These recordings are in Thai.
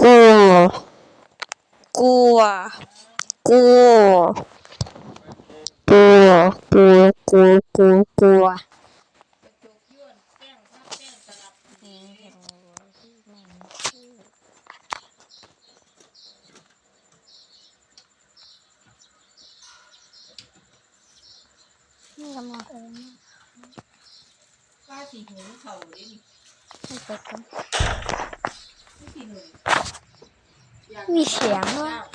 กลักลักลัว กลักลักลักลักูกำลังเอ็นก้าสีหูเขาดิ một Vì sáng quá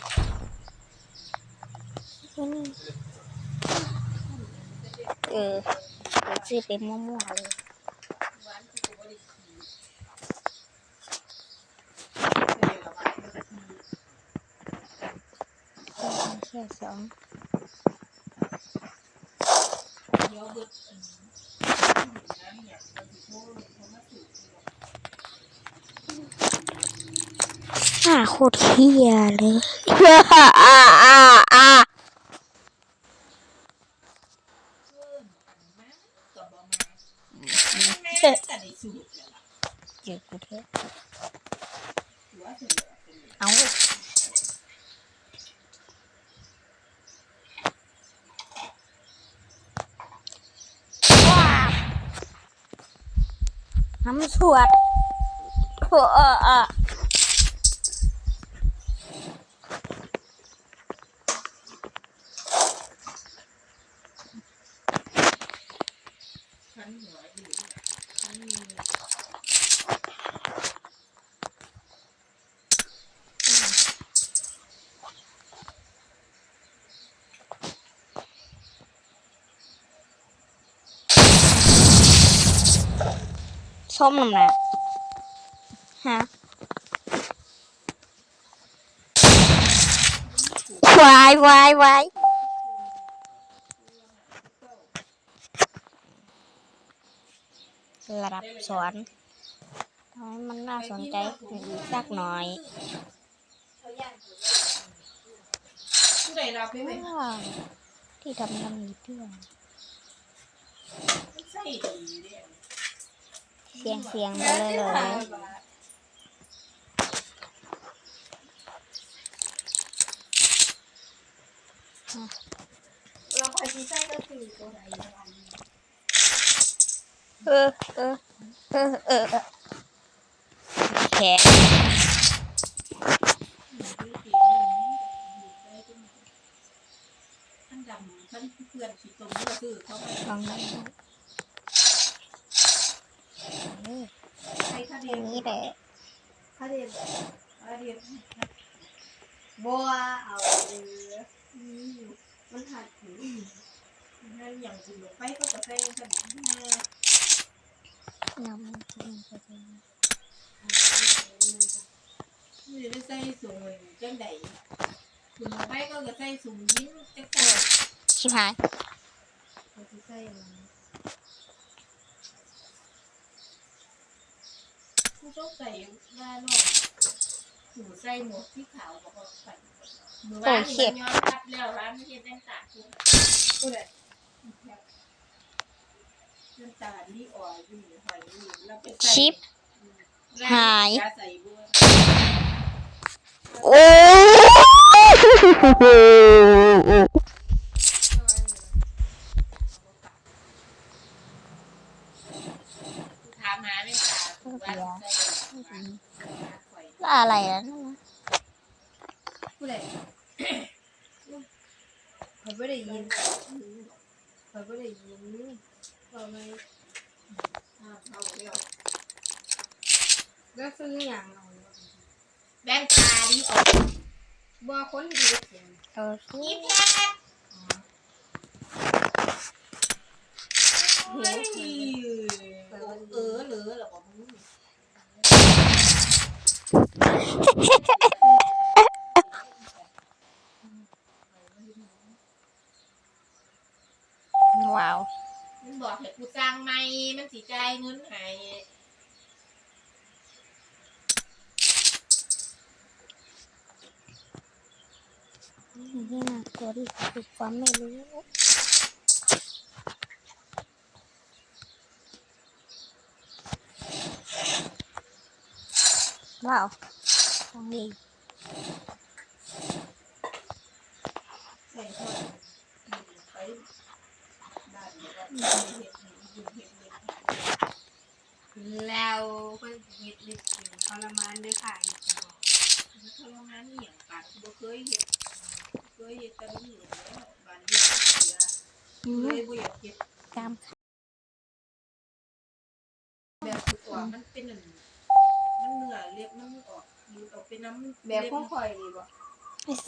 Ừ Cái gì để mua mua rồi Xe sống subscribe cho kênh Ghiền Mì Gõ Để không bỏ lỡ những video hấp dẫn อน้าโคตรเฮียเลยเจ็บกูเทเอาทำสวด ส้มน้ำหนักฮะวายวายวายระดับสอนทำให้มันน่าสนใจขึ้นอีกสักหน่อยผู้ใดรับให้ไหมว้าวที่ทำทำมีเพื่อนใส่ดีเด้เสียงเสียงไปเลยเลย เราคอยซีไส้ก็คือตัวใดตัวนั้นเออเออเออเออแขกท่านดำท่านเพื่อนขีตรงนี้ก็คือเขาไปลองไดูเออใช้คาเดียย่างนนี้แหละคาเดียนคาเดียนบัวเอาเออ มันหัดหูนั่นอย่างคุณไปก็จะไปขนาดนี้น้ำกินไปเลยนี่ได้ใส่สูงจังใดคุณไปก็จะใส่สูงยิ้มจังใส่ชิบหายเขาจะใส่ผู้ชอบใส่หน้านอ หูใส่หมวกที่ขาวก็ใส่มือว่านี่มันย้อนรับแล้วร้านไม่ใช่แว่นตาคุณผู้ใดแว่นตานี่อ่อยอยู่หอยอยู่แล้วไปใส่ชิป หายยาใส่บัวโอ้โหถามหาแว่นตาคุณว่าใส่ อะไรแล้วนั่นนะผู้ใดเขาไม่ได้ยินเขาไม่ได้ยินเขาไม่อ่าเขาเรียกแล้วซื้ออย่างเอาแว่นตานี่ออกบัวคนที่เขียนเออสิอีแพทเฮ้ยเออเหลือหรอบอกมึง ว้าวมันบอกให้กูสร้างใหม่มันสิจ่ายเงินให้นี่น่ากลัวที่สุดคือความไม่รู้ว้าว ตรงนี้ใส่ทอดไปบ้านแล้วก็เฮ็ดเฮ็ดเฮ็ดเฮ็ดแล้วเพิ่นเฮ็ดลิปสิงทรมานด้วยค่ะอีกจะบอกมันทำงานนี่อย่างปากบ่เคยเฮ็ดเคยเฮ็ดแต่บ่มีแล้วบ้านเฮ็ดเสียอืเลมยบ่อยากเฮ็ดกามแบบคือตัวมันเป็นอันมันเนื้อเล็บมันออกอยู่ออกเป็ นน้ำแบบของข่อยนี่บ่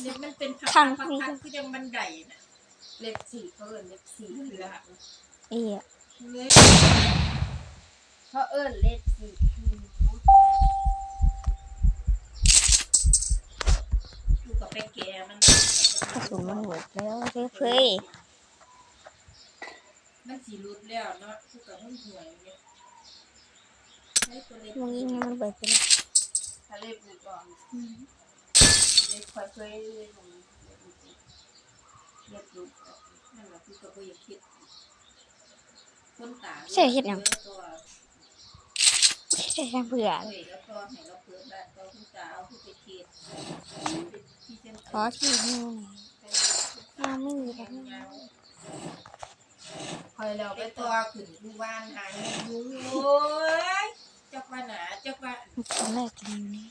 เล็บมันเป็นพักข้างพักนี้พักคือจังบันไดน่ะเล็บสีเขาเอิ้นเล็บสีเหลือเอียเลยเขาเอิ้นเล็บสีอยู่กับไปแก่มันกระสุนมันหมดแล้วเฮ้ยเฮ้ยมันสีรุดแล้วเนาะคือกับมันห่วยเนี่ยใช้ตัวเล็กมึงยิงให้มันเบิดไปเลย ถ้าเล็บนี่ก่อนเล็บข่อยเคยเล็บของเล็บนี่เล็บลูกนั่นแหละคือกับบ่อยากคิดคนตาใช่เฮ็ดยังตัวใช่เบื่อเอ้ยแล้วก็ให้เราเปิดบ้านก็คุณตาเอาคือไปเทศที่เส้นขอที่นิ้วหน่อยมาไม่มีแล้วยาวข่อยแล้วไปไปตัตัวขึ้นอยู่บ้านหาเงินยุงโอ้ย จักว่าหนาจักว่าตอนแรกกินนี้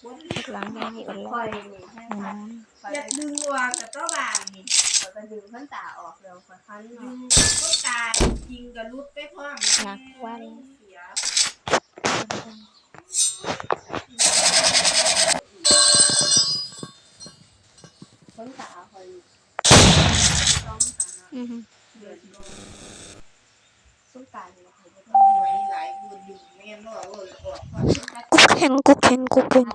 คนหลังได้อดแล้ข่วอยนี่ให้อืค่ะมข่อยอยากดึงวางกับเจ้าบ้านนี่ข่อยก็ดึงขั้นตาออกแล้วข่อยคันดึเนาะงก็ตายจริงกับรุดไปพร้อมเสียขั้นตาข่อยต้องตา อืมเดือดร้อนส้มตาเนี่ยข่อยบ่ต้ต้อองงหวยหลายบุญอยู่แม่นว่าเออออกความ กุกแข็งกุกแข็งกุกแข็ง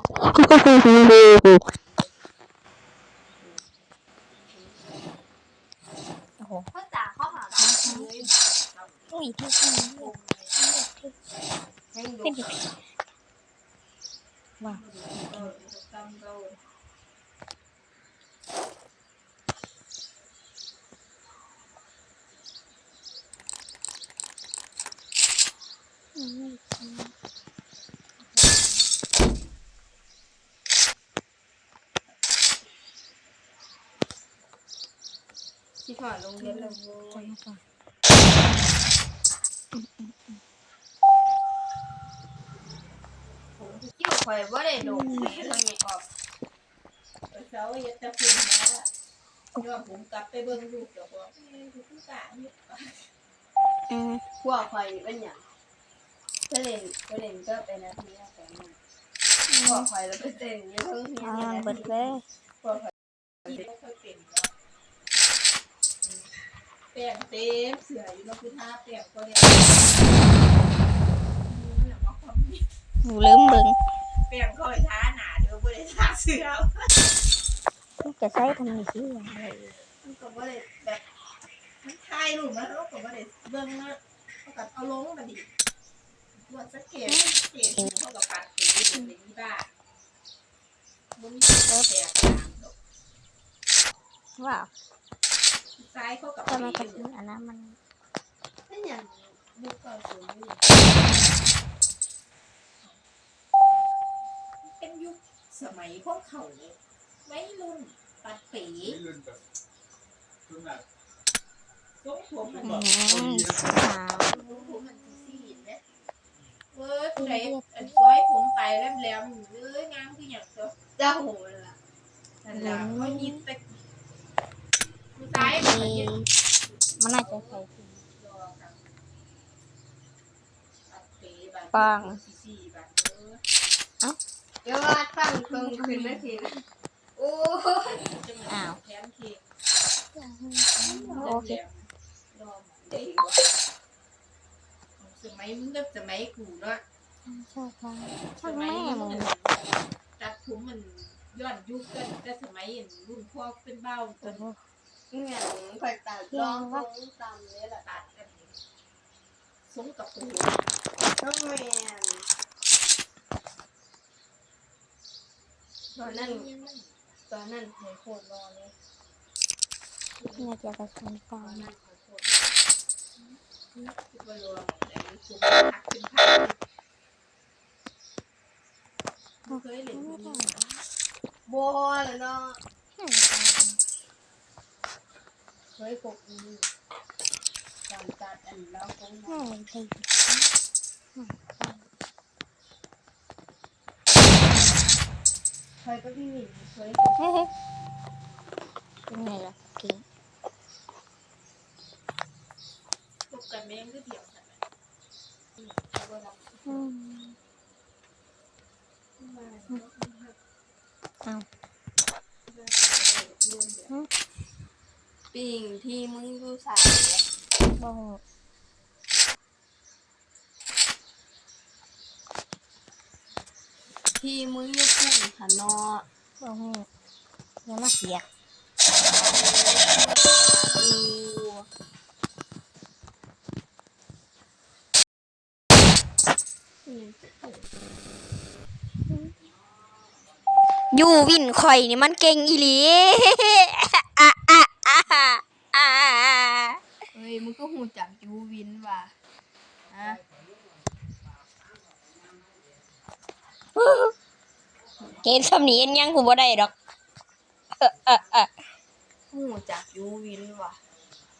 โอ้โหขั้นตาเข้าหากันเลยอุ้ยที่ข้างนี้ให้ดูเป็นดิว้าว เออตำเรา อืม ที่ถอดโรงเรียนแล้วโว้จัยงก่อนผมคิดว่าข่อยบ่ได้โดนแม่ข่อยไม่ออกเช้าเย็ดตะพุ่นนะย้อนผมกลับไปเบิ่งลูกเดี๋ยวบอกเอ้ยดูผู้กาเนี่ยอืมพวกข่อยเป็นหยัง ไปเล่นไปเล่นก็เป็นนาทีละแสนหนึ่งพวกข่อยแล้วไปเต้นอยังเฮียเอานมันนี่เบิดเลยพวกข่อยที่ไม่ค่อยเป็นเนาะแป้งเต็มเสืออยู่เนาะคือท่าแป้งก็เนี่ยมันน่ะมาความนี่หนูลืมเบิ่งแป้งคอยท่าหนาเด้อบ่ได้ท่าเสือมันจะใช้ทำไมที่อะไรมันก็บ่ได้แบบมันถ่ายรูปมแล้วก็บ่ได้เบิ่งเนาะเขาก็เอาลงมาดิ ว่าสักเกตเกตเขาก็ปัดสีอยู่ในนี้บ้านบ่มีแตกต่างดอว้าวซ้ายเขากับทำไมปีกระอสุยู่นอันนั้นมันเป็นหยังบุกเก่าสูงเป็นยุคสมัยพวกเขาเนี่ยไม่รุ่นปัดปีนี่เรื่องแบบทรงผมมันบอกมสาว ทรงผมมันสีเนี่ยเว้ย ผู้ใดอันซอยผมไปแล้วแหลมๆเอ้ยงามคืออย่างตัวเจ้าโหล่ะนั่นล่ะเขายินแต่ผู้ชายมันก็ยินมันน่าจะใส่ถุงรอกันปังเออเดี๋ยวว่าตั้งตรงขึ้นนาทีนะโอ้อ้าวแถมเค้กโอเครอเด็กวะสมัยมึงกับสมัยกูเนาะ ชอบค่ะสช่างมัยแม่มึมึงงตัดผมมันย้อนยุคกันแต่สมัยรุ่นพ่อเป็นเบ้าจนนี่หยังข่อยตัดลองตรงตามนี้แหละตัดกันสมกับกูต้องแม่นตอนนั้นตอนนั้นข่อยโคตรรอเลยน่าจะกระสุนตาตอนยนั้นขอโทษคิดว่ารวมแต่ยุคผมหักขึ้นพัก บ่เคยเล่นแบบนี้ บัวเลยเนาะเคยกบอีตอนตัดอันแล้วคงไม่เพลงเคยก็พี่หมิงเคยเฮ้ยเป็นไงล่ะกินพวกกันแม่งคือเดียวกันนะอืมเอาปิ่งที่มึงดูสายบ้องที่มึงอยู่พุ่นหะเนาะบ้องอย่ามาเสียดูอ ยูวินข่อยนี่มันเก่งอีหลีอะอะอะอะอะเฮ้ยมึงก็หูจักยูวินว่ะฮะเห็นสำนีเห็นยังกูบ่ได้ดอกเออเออหูจักยูวินว่ะ